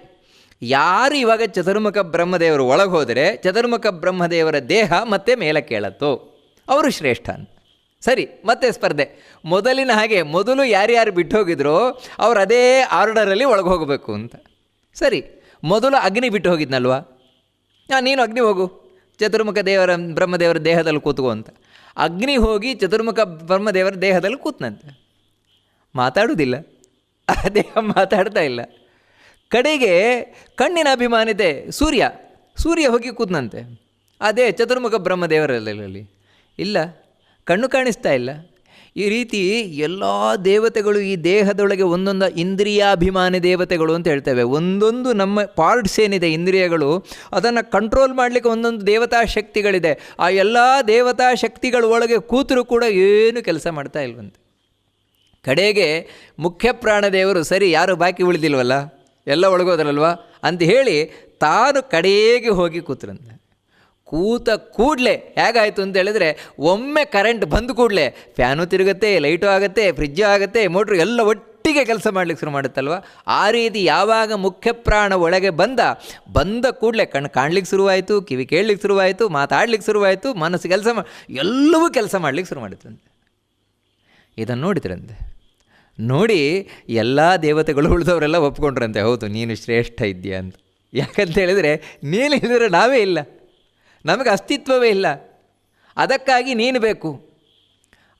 ಯಾರು ಇವಾಗ ಚತುರ್ಮುಖ ಬ್ರಹ್ಮದೇವರು ಒಳಗೆ ಹೋದರೆ ಚತುರ್ಮುಖ ಬ್ರಹ್ಮದೇವರ ದೇಹ ಮತ್ತೆ ಮೇಲೆ ಕೇಳತ್ತು. ಅವರು ಶ್ರೇಷ್ಠ ಸರಿ, ಮತ್ತೆ ಸ್ಪರ್ಧೆ. ಮೊದಲಿನ ಹಾಗೆ ಮೊದಲು ಯಾರ್ಯಾರು ಬಿಟ್ಟು ಹೋಗಿದ್ರೋ ಅವ್ರು ಅದೇ ಆರ್ಡರಲ್ಲಿ ಒಳಗೆ ಹೋಗಬೇಕು ಅಂತ. ಸರಿ, ಮೊದಲು ಅಗ್ನಿ ಬಿಟ್ಟು ಹೋಗಿದ್ನಲ್ವಾ? ಹಾಂ ನೀನು ಅಗ್ನಿ ಹೋಗು. ಚತುರ್ಮುಖ ದೇವರ, ಬ್ರಹ್ಮದೇವರ ದೇಹದಲ್ಲಿ ಕೂತ್ಕೋ ಅಂತ. ಅಗ್ನಿ ಹೋಗಿ ಚತುರ್ಮುಖ ಬ್ರಹ್ಮದೇವರ ದೇಹದಲ್ಲಿ ಕೂತ್ನಂತೆ. ಮಾತಾಡುವುದಿಲ್ಲ ಆ ದೇಹ ಮಾತಾಡ್ತಾ ಇಲ್ಲ. ಕಡೆಗೆ ಕಣ್ಣಿನ ಅಭಿಮಾನಿತೆ ಸೂರ್ಯ. ಸೂರ್ಯ ಹೋಗಿ ಕೂತ್ನಂತೆ. ಅದೇ ಚತುರ್ಮುಖ ಬ್ರಹ್ಮದೇವರಲ್ಲಿ ಇಲ್ಲ. ಕಣ್ಣು ಕಾಣಿಸ್ತಾ ಇಲ್ಲ. ಈ ರೀತಿ ಎಲ್ಲ ದೇವತೆಗಳು ಈ ದೇಹದೊಳಗೆ ಒಂದೊಂದು ಇಂದ್ರಿಯಾಭಿಮಾನಿ ದೇವತೆಗಳು ಅಂತ ಹೇಳ್ತೇವೆ. ಒಂದೊಂದು ನಮ್ಮ ಪಾರ್ಟ್ಸ್ ಏನಿದೆ, ಇಂದ್ರಿಯಗಳು, ಅದನ್ನು ಕಂಟ್ರೋಲ್ ಮಾಡಲಿಕ್ಕೆ ಒಂದೊಂದು ದೇವತಾ ಶಕ್ತಿಗಳಿದೆ. ಆ ಎಲ್ಲ ದೇವತಾ ಶಕ್ತಿಗಳ ಒಳಗೆ ಕೂತರೂ ಕೂಡ ಏನು ಕೆಲಸ ಮಾಡ್ತಾ ಇಲ್ವಂತೆ. ಕಡೆಗೆ ಮುಖ್ಯ ಪ್ರಾಣದೇವರು ಸರಿ ಯಾರು ಬಾಕಿ ಉಳಿದಿಲ್ವಲ್ಲ? ಎಲ್ಲ ಒಳಗೋದ್ರಲ್ವ? ಅಂತ ಹೇಳಿ ತಾನು ಕಡೆಗೆ ಹೋಗಿ ಕೂತ್ರಂತೆ. ಕೂತ ಕೂಡಲೇ ಹೇಗಾಯಿತು ಅಂತ ಹೇಳಿದ್ರೆ ಒಮ್ಮೆ ಕರೆಂಟ್ ಬಂದ ಕೂಡಲೇ ಫ್ಯಾನು ತಿರುಗುತ್ತೆ ಲೈಟು ಆಗುತ್ತೆ ಫ್ರಿಜ್ಜು ಆಗುತ್ತೆ ಮೋಟ್ರು ಎಲ್ಲ ಒಟ್ಟಿಗೆ ಕೆಲಸ ಮಾಡಲಿಕ್ಕೆ ಶುರು ಮಾಡುತ್ತಲ್ವ? ಆ ರೀತಿ ಯಾವಾಗ ಮುಖ್ಯ ಪ್ರಾಣ ಒಳಗೆ ಬಂದ ಬಂದ ಕೂಡಲೇ ಕಣ್ಣು ಕಾಣ್ಲಿಕ್ಕೆ ಶುರುವಾಯಿತು, ಕಿವಿ ಕೇಳಲಿಕ್ಕೆ ಶುರುವಾಯಿತು ಮಾತಾಡ್ಲಿಕ್ಕೆ ಶುರುವಾಯಿತು, ಮನಸ್ಸು ಕೆಲಸ ಮಾ ಎಲ್ಲವೂ ಕೆಲಸ ಮಾಡಲಿಕ್ಕೆ ಶುರು ಮಾಡುತ್ತಂತೆ ಇದನ್ನು ನೋಡಿದ್ರಂತೆ. ನೋಡಿ ಎಲ್ಲ ದೇವತೆಗಳು ಉಳಿದವರೆಲ್ಲ ಒಪ್ಕೊಂಡ್ರಂತೆ, ಹೌದು, ನೀನು ಶ್ರೇಷ್ಠ ಇದೆಯಾ ಅಂತ. ಯಾಕಂತ ಹೇಳಿದರೆ ನೀನಿಲ್ಲದ್ರೆ ನಾವೇ ಇಲ್ಲ. ನಮಗೆ ಅಸ್ತಿತ್ವವೇ ಇಲ್ಲ. ಅದಕ್ಕಾಗಿ ನೀನು ಬೇಕು.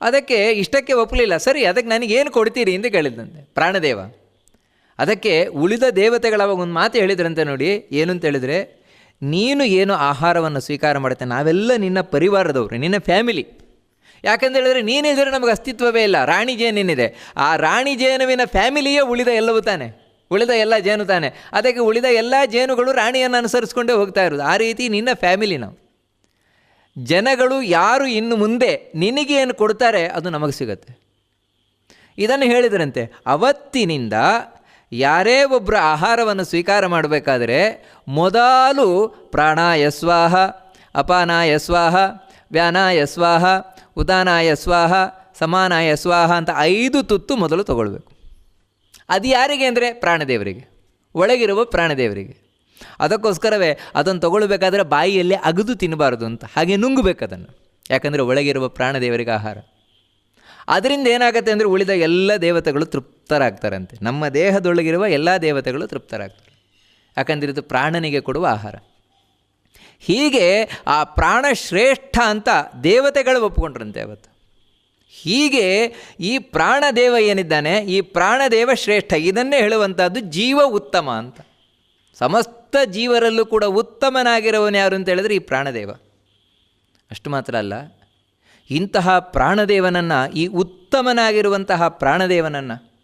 ಅದಕ್ಕೆ ಇಷ್ಟಕ್ಕೆ ಒಪ್ಪಲಿಲ್ಲ. ಸರಿ, ಅದಕ್ಕೆ ನನಗೇನು ಕೊಡ್ತೀರಿ? ಅಂತ ಕೇಳಿದಂತೆ ಪ್ರಾಣದೇವ. ಅದಕ್ಕೆ ಉಳಿದ ದೇವತೆಗಳ ಅವಾಗ ಒಂದು ಮಾತು ಹೇಳಿದ್ರಂತೆ ನೋಡಿ, ಏನು ಅಂತ ಹೇಳಿದರೆ, ನೀನು ಏನು ಆಹಾರವನ್ನು ಸ್ವೀಕಾರ ಮಾಡುತ್ತೆ, ನಾವೆಲ್ಲ ನಿನ್ನ ಪರಿವಾರದವರು, ನಿನ್ನ ಫ್ಯಾಮಿಲಿ. ಯಾಕಂತ ಹೇಳಿದ್ರೆ ನೀನಿದ್ರೆ ನಮಗೆ ಅಸ್ತಿತ್ವವೇ ಇಲ್ಲ, ರಾಣಿ ಜೇನೇನಿದೆ ಆ ರಾಣಿ ಜೇನುವಿನ ಫ್ಯಾಮಿಲಿಯೇ ಉಳಿದ ಎಲ್ಲವೂ ತಾನೆ, ಉಳಿದ ಎಲ್ಲ ಜೇನು ತಾನೆ, ಅದಕ್ಕೆ ಉಳಿದ ಎಲ್ಲ ಜೇನುಗಳು ರಾಣಿಯನ್ನು ಅನುಸರಿಸ್ಕೊಂಡೇ ಹೋಗ್ತಾ ಇರೋದು, ಆ ರೀತಿ ನಿನ್ನ ಫ್ಯಾಮಿಲಿ ನಾವು. ಜನಗಳು ಯಾರು ಇನ್ನು ಮುಂದೆ ನಿನಗೆ ಏನು ಕೊಡ್ತಾರೆ ಅದು ನಮಗೆ ಸಿಗತ್ತೆ. ಇದನ್ನು ಹೇಳಿದ್ರಂತೆ, ಅವತ್ತಿನಿಂದ ಯಾರೇ ಒಬ್ಬರು ಆಹಾರವನ್ನು ಸ್ವೀಕಾರ ಮಾಡಬೇಕಾದ್ರೆ ಮೊದಲು ಪ್ರಾಣಾಯಸ್ವಾಹ, ಅಪಾನಾಯಸ್ವಾಹ, ವ್ಯಾನಾಯಸ್ವಾಹ ವ್ಯಾನಾಯ ಸ್ವಾಹ ಉದಾನಾಯ ಸ್ವಾಹ, ಸಮಾನಾಯ ಸ್ವಾಹ ಅಂತ ಐದು ತುತ್ತು ಮೊದಲು ತಗೊಳ್ಬೇಕು. ಅದು ಯಾರಿಗೆ ಅಂದರೆ ಪ್ರಾಣದೇವರಿಗೆ. ಒಳಗಿರುವ ಪ್ರಾಣದೇವರಿಗೆ. ಅದಕ್ಕೋಸ್ಕರವೇ ಅದನ್ನು ತಗೊಳ್ಬೇಕಾದ್ರೆ ಬಾಯಿಯಲ್ಲಿ ಅಗದು ತಿನ್ನಬಾರ್ದು ಅಂತ, ಹಾಗೆ ನುಂಗಬೇಕು ಅದನ್ನು. ಯಾಕಂದರೆ ಒಳಗಿರುವ ಪ್ರಾಣದೇವರಿಗೆ ಆಹಾರ. ಅದರಿಂದ ಏನಾಗುತ್ತೆ ಅಂದರೆ ಉಳಿದ ಎಲ್ಲ ದೇವತೆಗಳು ತೃಪ್ತರಾಗ್ತಾರಂತೆ. ನಮ್ಮ ದೇಹದೊಳಗಿರುವ ಎಲ್ಲ ದೇವತೆಗಳು ತೃಪ್ತರಾಗ್ತಾರೆ. ಯಾಕಂದರೆ ಇದು ಪ್ರಾಣನಿಗೆ ಕೊಡುವ ಆಹಾರ. ಹೀಗೆ ಆ ಪ್ರಾಣ ಶ್ರೇಷ್ಠ ಅಂತ ದೇವತೆಗಳು ಒಪ್ಪಿಕೊಂಡ್ರಂತೆ ಅವತ್ತು. ಹೀಗೆ ಈ ಪ್ರಾಣದೇವ ಏನಿದ್ದಾನೆ, ಈ ಪ್ರಾಣದೇವ ಶ್ರೇಷ್ಠ, ಇದನ್ನೇ ಹೇಳುವಂಥದ್ದು ಜೀವ ಉತ್ತಮ ಅಂತ. ಸಮಸ್ತ ಜೀವರಲ್ಲೂ ಕೂಡ ಉತ್ತಮನಾಗಿರುವವನು ಯಾರು ಅಂತ ಹೇಳಿದ್ರೆ ಈ ಪ್ರಾಣದೇವ. ಅಷ್ಟು ಮಾತ್ರ ಅಲ್ಲ, ಇಂತಹ ಪ್ರಾಣದೇವನನ್ನು, ಈ ಉತ್ತಮನಾಗಿರುವಂತಹ ಪ್ರಾಣದೇವನನ್ನು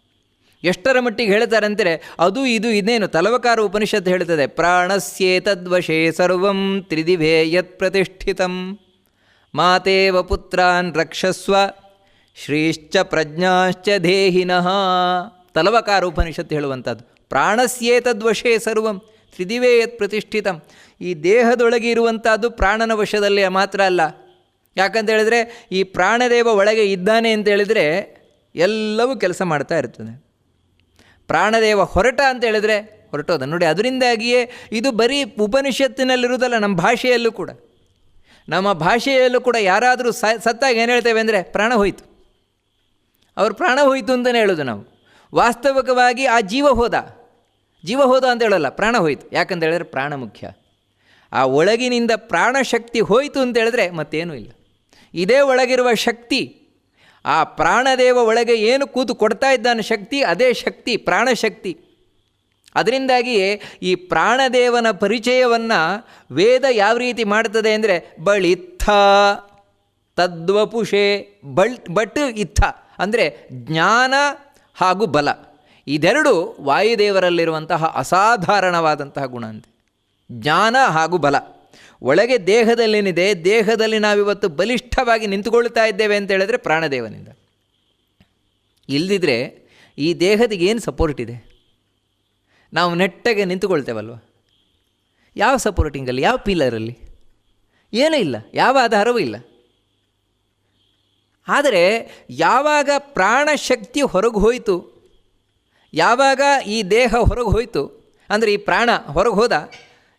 ಎಷ್ಟರ ಮಟ್ಟಿಗೆ ಹೇಳ್ತಾರಂದರೆ ಅದು ಇದು ಇದೇನು ತಲವಕಾರ ಉಪನಿಷತ್ತು ಹೇಳ್ತದೆ ಪ್ರಾಣಸ್ಯೇತದ್ವಶೇ ಸರ್ವಂ ತ್ರಿದಿಭೇ ಯತ್ ಪ್ರತಿಷ್ಠಿತಂ. ಮಾತೇವ ಪುತ್ರಾನ್ ರಕ್ಷಸ್ವ, ಶ್ರೀಶ್ಚ ಪ್ರಜ್ಞಾಶ್ಚ ದೇಹಿನಃ. ತಲವಕಾರ ಉಪನಿಷತ್ತು ಹೇಳುವಂಥದ್ದು. ಪ್ರಾಣಸ್ಯೇತದ್ವಶೇ ಸರ್ವಂ ತ್ರಿದಿವೇ ಯತ್ ಪ್ರತಿಷ್ಠಿತಂ. ಈ ದೇಹದೊಳಗೆ ಇರುವಂಥದ್ದು ಪ್ರಾಣನ ವಶದಲ್ಲಿ ಮಾತ್ರ ಅಲ್ಲ. ಯಾಕಂತ ಹೇಳಿದ್ರೆ ಈ ಪ್ರಾಣದೇವ ಒಳಗೆ ಇದ್ದಾನೆ ಅಂತ ಹೇಳಿದರೆ ಎಲ್ಲವೂ ಕೆಲಸ ಮಾಡ್ತಾ ಇರ್ತದೆ. ಪ್ರಾಣದೇವ ಹೊರಟ ಅಂತ ಹೇಳಿದ್ರೆ ಹೊರಟೋದ. ನೋಡಿ, ಅದರಿಂದಾಗಿಯೇ ಇದು ಬರೀ ಉಪನಿಷತ್ತಿನಲ್ಲಿರುವುದಲ್ಲ, ನಮ್ಮ ಭಾಷೆಯಲ್ಲೂ ಕೂಡ. ನಮ್ಮ ಭಾಷೆಯಲ್ಲೂ ಕೂಡ ಯಾರಾದರೂ ಸ, ಸತ್ತಾಗ ಏನು ಹೇಳ್ತೇವೆ ಅಂದರೆ ಪ್ರಾಣ ಹೋಯಿತು. ಅವ್ರು ಪ್ರಾಣ ಹೋಯಿತು ಅಂತಲೇ ಹೇಳೋದು ನಾವು. ವಾಸ್ತವಿಕವಾಗಿ ಆ ಜೀವ ಹೋದ. ಜೀವ ಹೋದ ಅಂತ ಹೇಳಲ್ಲ, ಪ್ರಾಣ ಹೋಯಿತು. ಯಾಕಂತ ಹೇಳಿದ್ರೆ ಪ್ರಾಣ ಮುಖ್ಯ. ಆ ಒಳಗಿನಿಂದ ಪ್ರಾಣಶಕ್ತಿ ಹೋಯಿತು ಅಂತ ಹೇಳಿದ್ರೆ ಮತ್ತೇನೂ ಇಲ್ಲ. ಇದೇ ಒಳಗಿರುವ ಶಕ್ತಿ ಆ ಪ್ರಾಣದೇವ ಒಳಗೆ ಏನು ಕೂತು ಕೊಡ್ತಾ ಇದ್ದಾನೆ ಶಕ್ತಿ, ಅದೇ ಶಕ್ತಿ, ಪ್ರಾಣಶಕ್ತಿ. ಅದರಿಂದಾಗಿಯೇ ಈ ಪ್ರಾಣದೇವನ ಪರಿಚಯವನ್ನು ವೇದ ಯಾವ ರೀತಿ ಮಾಡ್ತದೆ ಅಂದರೆ ಬಳಿತ್ಥ ತದ್ವಪುಷೆ, ಬಳ್, ಬಟ್ ಇತ್ಥ ಅಂದರೆ ಜ್ಞಾನ ಹಾಗೂ ಬಲ. ಇದೆರಡು ವಾಯುದೇವರಲ್ಲಿರುವಂತಹ ಅಸಾಧಾರಣವಾದಂತಹ ಗುಣ ಅಂತೆ. ಜ್ಞಾನ ಹಾಗೂ ಬಲ. ಒಳಗೆ ದೇಹದಲ್ಲೇನಿದೆ, ದೇಹದಲ್ಲಿ ನಾವಿವತ್ತು ಬಲಿಷ್ಠವಾಗಿ ನಿಂತುಕೊಳ್ತಾ ಇದ್ದೇವೆ ಅಂತ ಹೇಳಿದ್ರೆ ಪ್ರಾಣದೇವನಿಂದ. ಇಲ್ದಿದ್ರೆ ಈ ದೇಹದಿಗೆ ಏನು ಸಪೋರ್ಟ್ ಇದೆ? ನಾವು ನೆಟ್ಟಗೆ ನಿಂತುಕೊಳ್ತೇವಲ್ವ? ಯಾವ ಸಪೋರ್ಟಿಂಗಲ್ಲಿ ಯಾವ ಪೀಲರಲ್ಲಿ ಏನೂ ಇಲ್ಲ, ಯಾವ ಆಧಾರವೂ ಇಲ್ಲ. ಆದರೆ ಯಾವಾಗ ಪ್ರಾಣಶಕ್ತಿ ಹೊರಗೆ ಹೋಯಿತು, ಯಾವಾಗ ಈ ದೇಹ ಹೊರಗೆ ಹೋಯಿತು, ಅಂದರೆ ಈ ಪ್ರಾಣ ಹೊರಗೆ ಹೋದ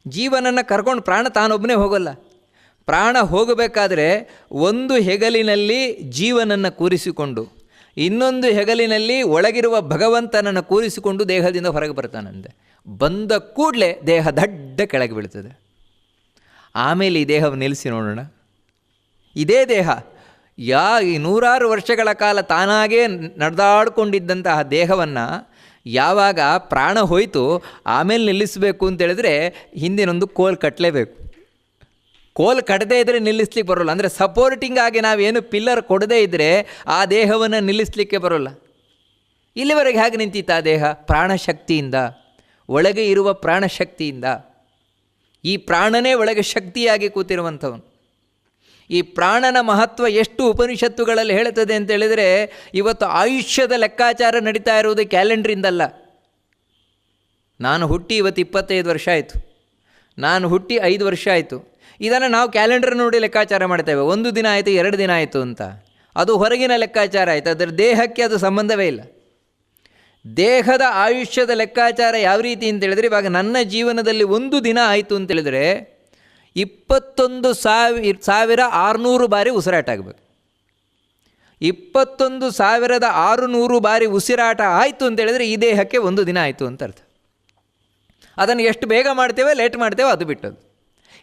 ಜೀವನನ್ನು ಕರ್ಕೊಂಡು ಪ್ರಾಣ ತಾನೊಬ್ಬನೇ ಹೋಗೋಲ್ಲ. ಪ್ರಾಣ ಹೋಗಬೇಕಾದ್ರೆ ಒಂದು ಹೆಗಲಿನಲ್ಲಿ ಜೀವನನ್ನು ಕೂರಿಸಿಕೊಂಡು, ಇನ್ನೊಂದು ಹೆಗಲಿನಲ್ಲಿ ಒಳಗಿರುವ ಭಗವಂತನನ್ನು ಕೂರಿಸಿಕೊಂಡು ದೇಹದಿಂದ ಹೊರಗೆ ಬರ್ತಾನಂತೆ. ಬಂದ ಕೂಡಲೇ ದೇಹ ದಡ್ಡ ಕೆಳಗೆ ಬೀಳ್ತದೆ. ಆಮೇಲೆ ಈ ದೇಹವನ್ನು ನಿಲ್ಲಿಸಿ ನೋಡೋಣ. ಇದೇ ದೇಹ. ಯಾ ಈ ನೂರಾರು ವರ್ಷಗಳ ಕಾಲ ತಾನಾಗೇ ನಡೆದಾಡಿಕೊಂಡಿದ್ದಂತಹ ದೇಹವನ್ನು ಯಾವಾಗ ಪ್ರಾಣ ಹೋಯಿತು ಆಮೇಲೆ ನಿಲ್ಲಿಸಬೇಕು ಅಂತೇಳಿದ್ರೆ ಹಿಂದಿನೊಂದು ಕೋಲ್ ಕಟ್ಟಲೇಬೇಕು ಕೋಲ್ ಕಟ್ಟದೇ ಇದ್ದರೆ ನಿಲ್ಲಿಸ್ಲಿಕ್ಕೆ ಬರೋಲ್ಲ. ಅಂದರೆ ಸಪೋರ್ಟಿಂಗ್ ಆಗಿ ನಾವೇನು ಪಿಲ್ಲರ್ ಕೊಡದೇ ಇದ್ದರೆ ಆ ದೇಹವನ್ನು ನಿಲ್ಲಿಸಲಿಕ್ಕೆ ಬರೋಲ್ಲ. ಇಲ್ಲಿವರೆಗೆ ಹೇಗೆ ನಿಂತಿತ್ತು ಆ ದೇಹ? ಪ್ರಾಣಶಕ್ತಿಯಿಂದ. ಒಳಗೆ ಇರುವ ಪ್ರಾಣಶಕ್ತಿಯಿಂದ. ಈ ಪ್ರಾಣನೇ ಒಳಗೆ ಶಕ್ತಿಯಾಗಿ ಕೂತಿರುವಂಥವನು. ಈ ಪ್ರಾಣನ ಮಹತ್ವ ಎಷ್ಟು ಉಪನಿಷತ್ತುಗಳಲ್ಲಿ ಹೇಳುತ್ತದೆ ಅಂತ ಹೇಳಿದರೆ, ಇವತ್ತು ಆಯುಷ್ಯದ ಲೆಕ್ಕಾಚಾರ ನಡೀತಾ ಇರುವುದು ಕ್ಯಾಲೆಂಡ್ರಿಂದಲ್ಲ. ನಾನು ಹುಟ್ಟಿ ಇವತ್ತು ಇಪ್ಪತ್ತೈದು ವರ್ಷ ಆಯಿತು. ನಾನು ಹುಟ್ಟಿ ಐದು ವರ್ಷ ಆಯಿತು. ಇದನ್ನು ನಾವು ಕ್ಯಾಲೆಂಡರ್ ನೋಡಿ ಲೆಕ್ಕಾಚಾರ ಮಾಡ್ತೇವೆ ಒಂದು ದಿನ ಆಯಿತು, ಎರಡು ದಿನ ಆಯಿತು ಅಂತ. ಅದು ಹೊರಗಿನ ಲೆಕ್ಕಾಚಾರ ಆಯಿತು. ಅದರ ದೇಹಕ್ಕೆ ಅದು ಸಂಬಂಧವೇ ಇಲ್ಲ. ದೇಹದ ಆಯುಷ್ಯದ ಲೆಕ್ಕಾಚಾರ ಯಾವ ರೀತಿ ಅಂತ ಹೇಳಿದ್ರೆ, ಇವಾಗ ನನ್ನ ಜೀವನದಲ್ಲಿ ಒಂದು ದಿನ ಆಯಿತು ಅಂತ ಹೇಳಿದ್ರೆ ಇಪ್ಪತ್ತೊಂದು ಸಾವಿರ ಸಾವಿರ ಆರುನೂರು ಬಾರಿ ಉಸಿರಾಟ ಆಗಬೇಕು ಇಪ್ಪತ್ತೊಂದು ಸಾವಿರದ ಆರುನೂರು ಬಾರಿ ಉಸಿರಾಟ ಆಯಿತು ಅಂತ ಹೇಳಿದ್ರೆ ಈ ದೇಹಕ್ಕೆ ಒಂದು ದಿನ ಆಯಿತು ಅಂತ ಅರ್ಥ. ಅದನ್ನು ಎಷ್ಟು ಬೇಗ ಮಾಡ್ತೇವೆ, ಲೇಟ್ ಮಾಡ್ತೇವೆ ಅದು ಬಿಟ್ಟದ್ದು.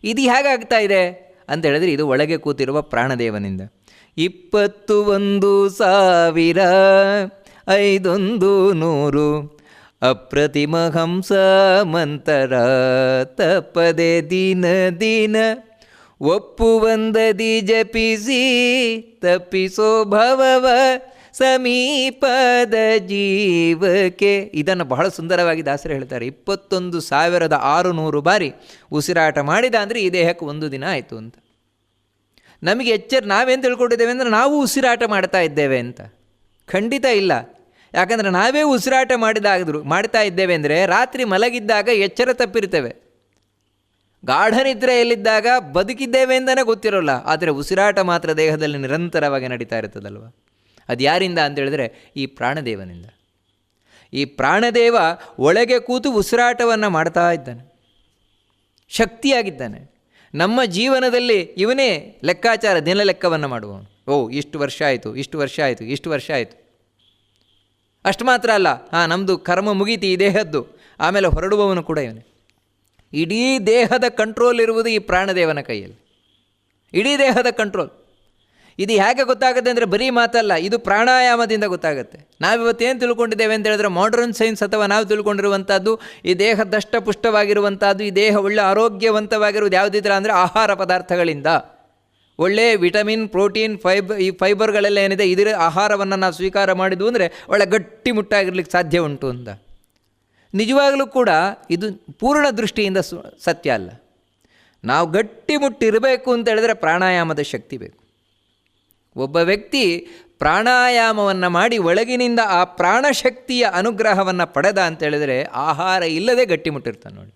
ಇದು ಹೇಗಾಗ್ತಾ ಇದೆ ಅಂತ ಹೇಳಿದ್ರೆ ಇದು ಒಳಗೆ ಕೂತಿರುವ ಪ್ರಾಣದೇವನಿಂದ. ಇಪ್ಪತ್ತು ಒಂದು ಸಾವಿರ ಐದೊಂದು ನೂರು ತಪ್ಪದೆ ದಿನ ದಿನ ಒಪ್ಪುವಂದದಿ ಜಪಿಸಿ ತಪ್ಪಿಸೋ ಭವವ ಸಮೀಪದ ಜೀವಕ್ಕೆ. ಇದನ್ನು ಬಹಳ ಸುಂದರವಾಗಿ ದಾಸರು ಹೇಳ್ತಾರೆ. ಇಪ್ಪತ್ತೊಂದು ಸಾವಿರದ ಆರುನೂರು ಬಾರಿ ಉಸಿರಾಟ ಮಾಡಿದ ಅಂದರೆ ಈ ದೇಹಕ್ಕೆ ಒಂದು ದಿನ ಆಯಿತು ಅಂತ. ನಮಗೆ ಎಚ್ಚರ ನಾವೇನು ತಿಳ್ಕೊಂಡಿದ್ದೇವೆ ಅಂದರೆ ನಾವು ಉಸಿರಾಟ ಮಾಡ್ತಾ ಇದ್ದೇವೆ ಅಂತ. ಖಂಡಿತ ಇಲ್ಲ. ಯಾಕಂದರೆ ನಾವೇ ಉಸಿರಾಟ ಮಾಡಿದಾಗದ್ರು, ಮಾಡ್ತಾ ಇದ್ದೇವೆ ಅಂದರೆ ರಾತ್ರಿ ಮಲಗಿದ್ದಾಗ ಎಚ್ಚರ ತಪ್ಪಿರ್ತೇವೆ. ಗಾಢನಿದ್ರೆಯಲ್ಲಿದ್ದಾಗ ಬದುಕಿದ್ದೇವೆ ಅಂತಲೇ ಗೊತ್ತಿರೋಲ್ಲ, ಆದರೆ ಉಸಿರಾಟ ಮಾತ್ರ ದೇಹದಲ್ಲಿ ನಿರಂತರವಾಗಿ ನಡೀತಾ ಇರ್ತದಲ್ವ ಅದು ಯಾರಿಂದ ಅಂತ ಹೇಳಿದ್ರೆ ಈ ಪ್ರಾಣದೇವನಿಂದ. ಈ ಪ್ರಾಣದೇವ ಒಳಗೆ ಕೂತು ಉಸಿರಾಟವನ್ನು ಮಾಡ್ತಾ ಇದ್ದಾನೆ. ಶಕ್ತಿಯಾಗಿದ್ದಾನೆ. ನಮ್ಮ ಜೀವನದಲ್ಲಿ ಇವನೇ ಲೆಕ್ಕಾಚಾರ ದಿನ ಲೆಕ್ಕವನ್ನು ಮಾಡುವವನು. ಓ ಇಷ್ಟು ವರ್ಷ ಆಯಿತು, ಇಷ್ಟು ವರ್ಷ ಆಯಿತು, ಇಷ್ಟು ವರ್ಷ ಆಯಿತು. ಅಷ್ಟು ಮಾತ್ರ ಅಲ್ಲ. ಹಾಂ ನಮ್ಮದು ಕರ್ಮ ಮುಗೀತಿ, ಈ ದೇಹದ್ದು. ಆಮೇಲೆ ಹೊರಡುವವನು ಕೂಡ ಇವನೇ. ಇಡೀ ದೇಹದ ಕಂಟ್ರೋಲ್ ಇರುವುದು ಈ ಪ್ರಾಣದೇವನ ಕೈಯಲ್ಲಿ. ಇಡೀ ದೇಹದ ಕಂಟ್ರೋಲ್ ಇದು ಹೇಗೆ ಗೊತ್ತಾಗುತ್ತೆ ಅಂದರೆ ಬರೀ ಮಾತಲ್ಲ, ಇದು ಪ್ರಾಣಾಯಾಮದಿಂದ ಗೊತ್ತಾಗುತ್ತೆ. ನಾವಿವತ್ತೇನು ತಿಳ್ಕೊಂಡಿದ್ದೇವೆ ಅಂತ ಹೇಳಿದ್ರೆ ಮಾಡರ್ನ್ ಸೈನ್ಸ್ ಅಥವಾ ನಾವು ತಿಳ್ಕೊಂಡಿರುವಂಥದ್ದು, ಈ ದೇಹ ದಷ್ಟಪುಷ್ಟವಾಗಿರುವಂಥದ್ದು, ಈ ದೇಹ ಒಳ್ಳೆ ಆರೋಗ್ಯವಂತವಾಗಿರುವುದು ಯಾವುದಿದ್ರ ಅಂದರೆ ಆಹಾರ ಪದಾರ್ಥಗಳಿಂದ. ಒಳ್ಳೆ ವಿಟಮಿನ್, ಪ್ರೋಟೀನ್, ಫೈಬ್, ಈ ಫೈಬರ್ಗಳೆಲ್ಲ ಏನಿದೆ, ಇದರ ಆಹಾರವನ್ನು ನಾವು ಸ್ವೀಕಾರ ಮಾಡಿದ್ವು ಅಂದರೆ ಒಳ್ಳೆ ಗಟ್ಟಿ ಮುಟ್ಟಾಗಿರ್ಲಿಕ್ಕೆ ಸಾಧ್ಯ ಉಂಟು ಅಂತ. ನಿಜವಾಗಲೂ ಕೂಡ ಇದು ಪೂರ್ಣ ದೃಷ್ಟಿಯಿಂದ ಸತ್ಯ ಅಲ್ಲ. ನಾವು ಗಟ್ಟಿ ಮುಟ್ಟಿರಬೇಕು ಅಂತ ಹೇಳಿದ್ರೆ ಪ್ರಾಣಾಯಾಮದ ಶಕ್ತಿ ಬೇಕು. ಒಬ್ಬ ವ್ಯಕ್ತಿ ಪ್ರಾಣಾಯಾಮವನ್ನು ಮಾಡಿ ಒಳಗಿನಿಂದ ಆ ಪ್ರಾಣಶಕ್ತಿಯ ಅನುಗ್ರಹವನ್ನು ಪಡೆದ ಅಂತ ಹೇಳಿದರೆ ಆಹಾರ ಇಲ್ಲದೆ ಗಟ್ಟಿಮುಟ್ಟಿರ್ತಾನೆ ನೋಡಿ.